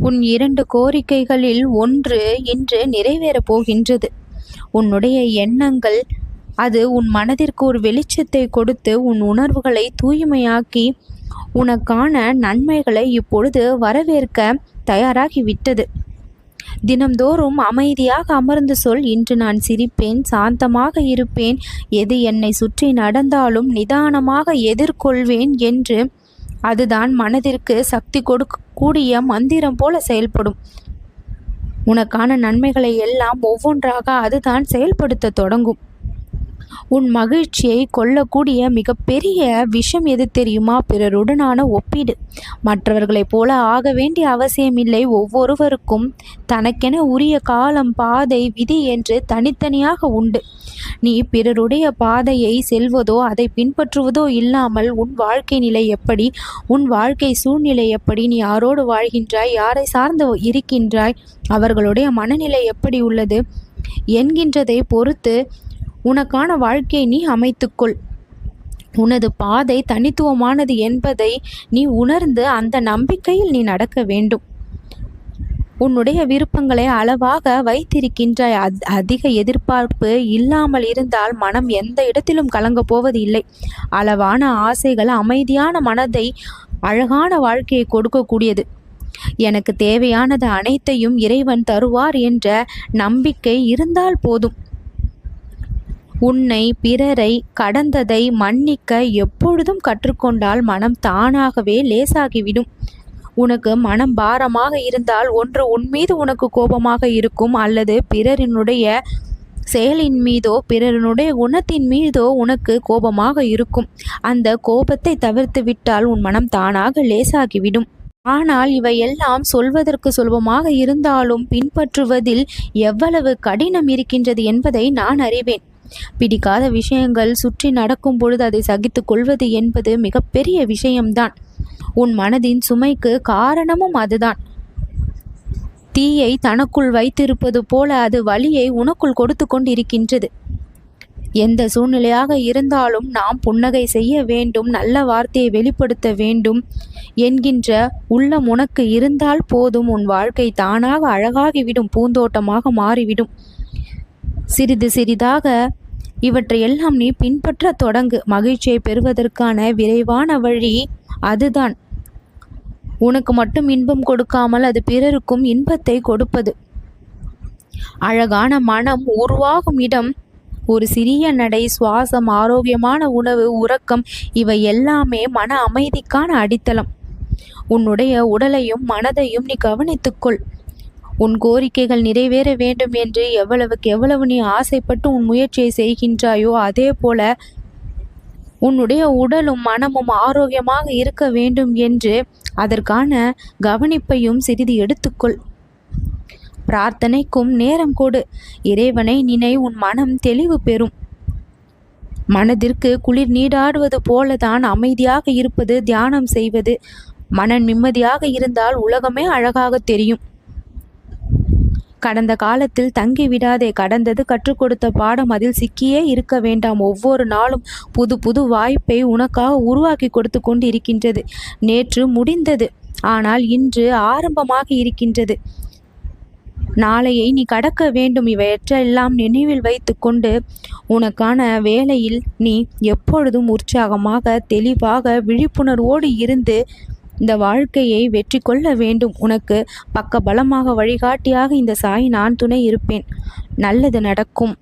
உன் இரண்டு கோரிக்கைகளில் ஒன்று இன்று நிறைவேறப் போகின்றது. உன்னுடைய எண்ணங்கள் அது உன் மனதிற்கு ஒரு வெளிச்சத்தை கொடுத்து உன் உணர்வுகளை தூய்மையாக்கி உனக்கான நன்மைகளை இப்பொழுது வரவேற்க தயாராகிவிட்டது. தினம்தோறும் அமைதியாக அமர்ந்து சொல் இன்று நான் சிரிப்பேன் சாந்தமாக இருப்பேன் எது என்னை சுற்றி நடந்தாலும் நிதானமாக எதிர்கொள்வேன் என்று அதுதான் மனதிற்கு சக்தி கொடுக்கக்கூடிய மந்திரம் போல செயல்படும். உனக்கான நன்மைகளை எல்லாம் ஒவ்வொன்றாக அதுதான் செயல்படுத்த தொடங்கும். உன் மகிழ்ச்சியை கொள்ளக்கூடிய மிகப்பெரிய விஷம் எது தெரியுமா? பிறருடனான ஒப்பீடு. மற்றவர்களைப் போல ஆக வேண்டிய அவசியமில்லை. ஒவ்வொருவருக்கும் தனக்கென உரிய காலம் பாதை விதி என்று தனித்தனியாக உண்டு. நீ பிறருடைய பாதையை செல்வதோ அதை பின்பற்றுவதோ இல்லாமல் உன் வாழ்க்கை நிலை எப்படி? உன் வாழ்க்கை சூழ்நிலை எப்படி? நீ யாரோடு வாழ்கின்றாய்? யாரை சார்ந்து இருக்கின்றாய்? அவர்களுடைய மனநிலை எப்படி உள்ளது? என்கின்றதை பொறுத்து உனக்கான வாழ்க்கையை நீ அமைத்துக்கொள். உனது பாதை தனித்துவமானது என்பதை நீ உணர்ந்து அந்த நம்பிக்கையில் நீ நடக்க வேண்டும். உன்னுடைய விருப்பங்களை அளவாக வைத்திருக்கின்ற அதிக எதிர்பார்ப்பு இல்லாமல் இருந்தால் மனம் எந்த இடத்திலும் கலங்க போவது இல்லை அளவான ஆசைகள் அமைதியான மனதை அழகான வாழ்க்கையை கொடுக்கக்கூடியது. எனக்கு தேவையானது அனைத்தையும் இறைவன் தருவார் என்ற நம்பிக்கை இருந்தால் போதும். உன்னை பிறரை கடந்ததை மன்னிக்க எப்பொழுதும் கற்றுக்கொண்டால் மனம் தானாகவே லேசாகிவிடும். உனக்கு மனம் பாரமாக இருந்தால் ஒன்று உன் மீது உனக்கு கோபமாக இருக்கும் அல்லது பிறரினுடைய செயலின் மீதோ பிறரினுடைய குணத்தின் மீதோ உனக்கு கோபமாக இருக்கும். அந்த கோபத்தை தவிர்த்து விட்டால் உன் மனம் தானாக லேசாகிவிடும். ஆனால் இவையெல்லாம் சொல்வதற்கு சுலபமாக இருந்தாலும் பின்பற்றுவதில் எவ்வளவு கடினம் இருக்கின்றது என்பதை நான் அறிவேன். பிடிக்காத விஷயங்கள் சுற்றி நடக்கும் பொழுது அதை சகித்து கொள்வது என்பது மிகப்பெரிய விஷயம்தான். உன் மனதின் சுமைக்கு காரணமும் அதுதான். தீயை தனக்குள் வைத்திருப்பது போல அது வழியை உனக்குள் கொடுத்து கொண்டிருக்கின்றது. எந்த சூழ்நிலையாக இருந்தாலும் நாம் புன்னகை செய்ய வேண்டும் நல்ல வார்த்தையை வெளிப்படுத்த வேண்டும் என்கின்ற உள்ளம் உனக்கு இருந்தால் போதும். உன் வாழ்க்கை தானாக அழகாகிவிடும் பூந்தோட்டமாக மாறிவிடும். சிறிது சிறிதாக இவற்றையெல்லாம் நீ பின்பற்ற தொடங்கு. மகிழ்ச்சியை பெறுவதற்கான விரைவான வழி அதுதான். உனக்கு மட்டும் இன்பம் கொடுக்காமல் அது பிறருக்கும் இன்பத்தை கொடுப்பது. அழகான மனம் உருவாகும் இடம். ஒரு சிறிய நடை சுவாசம் ஆரோக்கியமான உணவு உறக்கம் இவை எல்லாமே மன அமைதிக்கான அடித்தளம். உன்னுடைய உடலையும் மனதையும் நீ கவனித்துக்கொள். உன் கோரிக்கைகள் நிறைவேற வேண்டும் என்று எவ்வளவுக்கு எவ்வளவு நீ ஆசைப்பட்டு உன் முயற்சியை செய்கின்றாயோ அதே போல உன்னுடைய உடலும் மனமும் ஆரோக்கியமாக இருக்க வேண்டும் என்று அதற்கான கவனிப்பையும் சிறிது எடுத்துக்கொள். பிரார்த்தனைக்கும் நேரம் கொடு. இறைவனை நினை உன் மனம் தெளிவு பெறும். மனதிற்கு குளிர் நீடாடுவது போலதான் அமைதியாக இருப்பது தியானம் செய்வது. மன நிம்மதியாக இருந்தால் உலகமே அழகாக தெரியும். கடந்த காலத்தில் தங்கி விடாதே கடந்தது கற்றுக் கொடுத்த பாடம் அதில் சிக்கியே இருக்க வேண்டாம். ஒவ்வொரு நாளும் புது புது வாய்ப்பை உனக்காக உருவாக்கி கொடுத்து கொண்டு இருக்கின்றது நேற்று முடிந்தது ஆனால் இன்று ஆரம்பமாக இருக்கின்றது. நாளையை நீ கடக்க வேண்டும். இவையற்றெல்லாம் நினைவில் வைத்துக்கொண்டு உனக்கான வேலையில் நீ எப்பொழுதும் உற்சாகமாக தெளிவாக விழிப்புணர்வோடு இருந்து இந்த வாழ்க்கையை வெற்றி கொள்ள வேண்டும். உனக்கு பக்க பலமாக வழிகாட்டியாக இந்த சாய் நான் துணை இருப்பேன். நல்லது நடக்கும்.